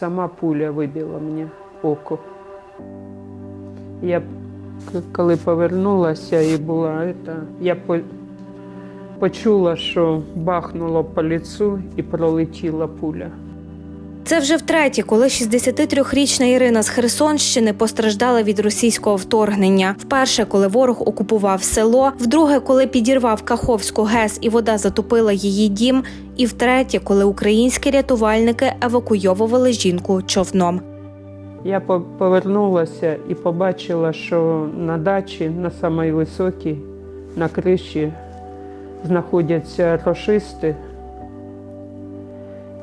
сама пуля вибила мені око. Я коли повернулася і була, это, я по, почула, що бахнуло по лицу і пролетіла пуля. Це вже втретє, коли 63-річна Ірина з Херсонщини постраждала від російського вторгнення. Вперше, коли ворог окупував село, вдруге, коли підірвав Каховську ГЕС і вода затопила її дім, і втретє, коли українські рятувальники евакуйовували жінку човном. Я повернулася і побачила, що на дачі, на самій високій, на криші знаходяться рошисти.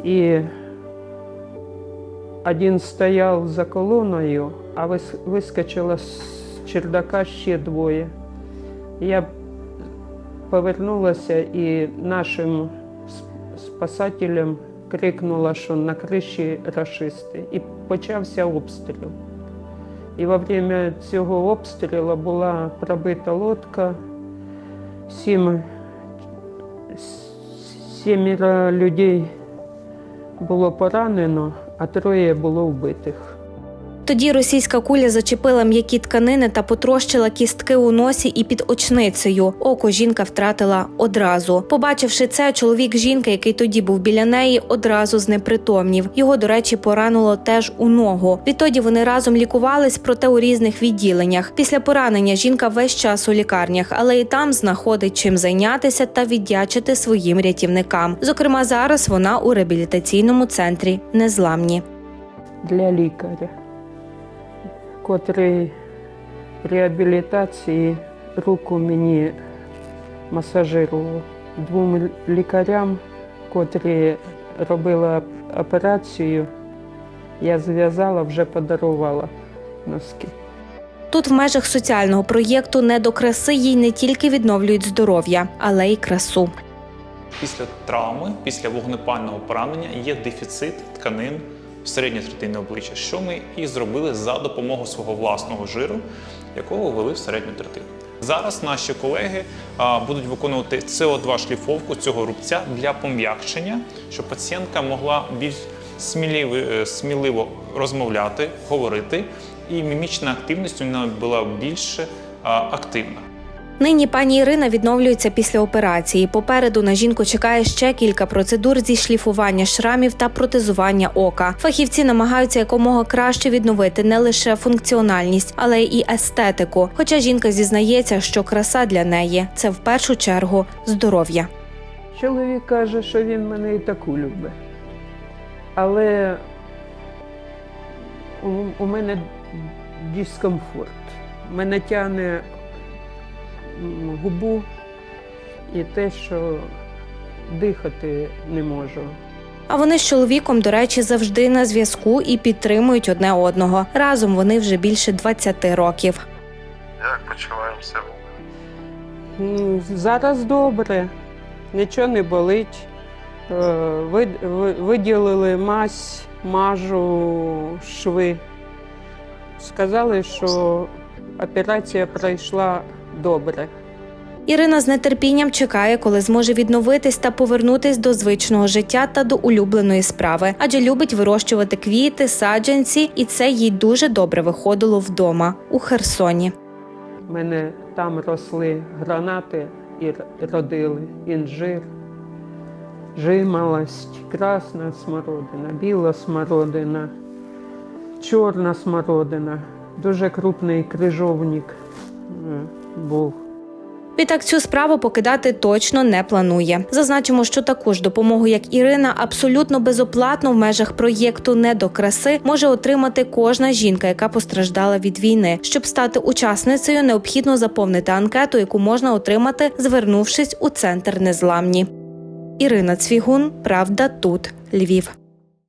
І один стояв за колоною, а вискочило з чердака ще двоє. Я повернулася і нашим сп- спасателям крикнула, що на криші рашисти. І почався обстріл. І во время цього обстрілу була пробита лодка, сім, сімеро людей було поранено, а троє було вбитих. Тоді російська куля зачепила м'які тканини та потрощила кістки у носі і під очницею. Око жінка втратила одразу. Побачивши це, чоловік жінки, який тоді був біля неї, одразу знепритомнів. Його, до речі, поранило теж у ногу. Відтоді вони разом лікувались, проте у різних відділеннях. Після поранення жінка весь час у лікарнях, але і там знаходить чим зайнятися та віддячити своїм рятівникам. Зокрема, зараз вона у реабілітаційному центрі незламні. для лікаря, котрий реабілітації руку мені масажирував. Двом лікарям, котрі робили операцію, я зв'язала, вже подарувала носки. Тут в межах соціального проєкту не до краси їй не тільки відновлюють здоров'я, але й красу. Після травми, після вогнепального поранення є дефіцит тканин середньої третини обличчя, що ми і зробили за допомогою свого власного жиру, якого ввели в середню третину. Зараз наші колеги будуть виконувати СО2 шліфовку цього рубця для пом'якшення, щоб пацієнтка могла більш сміливо, е, сміливо розмовляти, говорити, і мімічна активність у неї була більше а, активна. Нині пані Ірина відновлюється після операції. Попереду на жінку чекає ще кілька процедур зі шліфування шрамів та протезування ока. Фахівці намагаються якомога краще відновити не лише функціональність, але й естетику. Хоча жінка зізнається, що краса для неї це в першу чергу здоров'я. Чоловік каже, що він мене і таку любить. Але у, мене дискомфорт. Мене тягне губу і те, що дихати не можу. А вони з чоловіком, до речі, завжди на зв'язку і підтримують одне одного. Разом вони вже більше 20 років. Як почуваємося? Зараз добре, нічого не болить. Е, Виділили мазь, мажу шви. Сказали, що операція пройшла добре. Ірина з нетерпінням чекає, коли зможе відновитись та повернутись до звичного життя та до улюбленої справи, адже любить вирощувати квіти, саджанці, і це їй дуже добре виходило вдома у Херсоні. У мене там росли гранати і родили інжир, жимолость, красна смородина, біла смородина, чорна смородина, дуже крупний крижовник був. Відтак цю справу покидати точно не планує. Зазначимо, що таку ж допомогу, як Ірина, абсолютно безоплатно в межах проєкту Не до краси може отримати кожна жінка, яка постраждала від війни. Щоб стати учасницею, необхідно заповнити анкету, яку можна отримати, звернувшись у центр незламні. Ірина Цвігун, Правда, тут Львів.